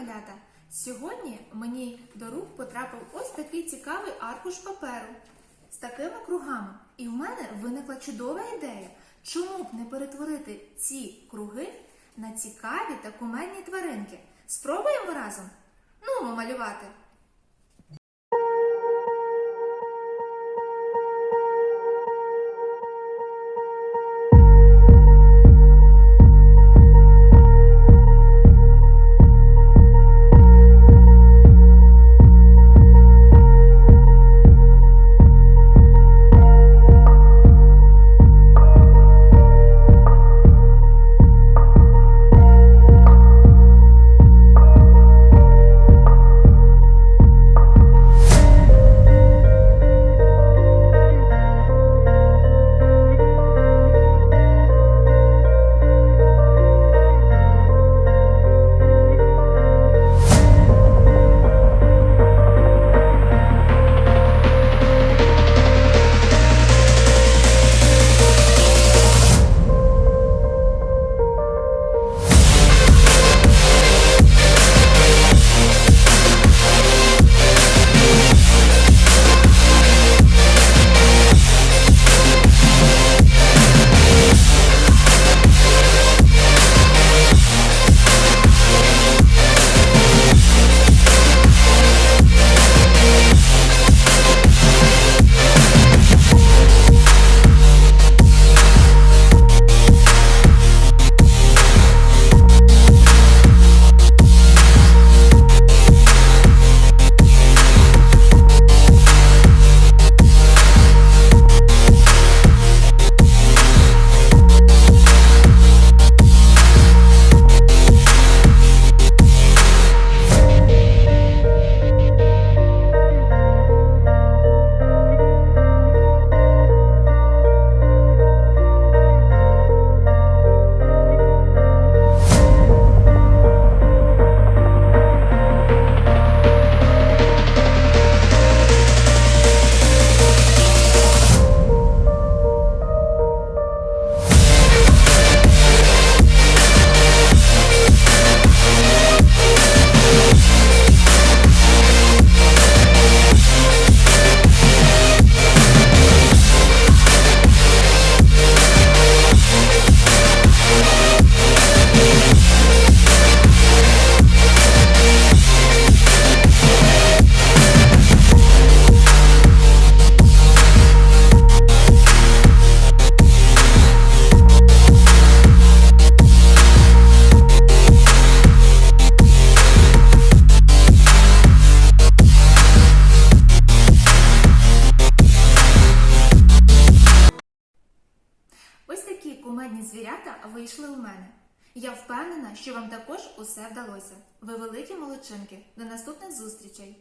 малята! Сьогодні мені до рук потрапив ось такий цікавий аркуш паперу з такими кругами. І в мене виникла чудова ідея, чому б не перетворити ці круги на цікаві та кумедні тваринки. Спробуємо разом? Ну, малювати. Такі звірята вийшли у мене. Я впевнена, що вам також усе вдалося. Ви великі молодчинки. До наступних зустрічей!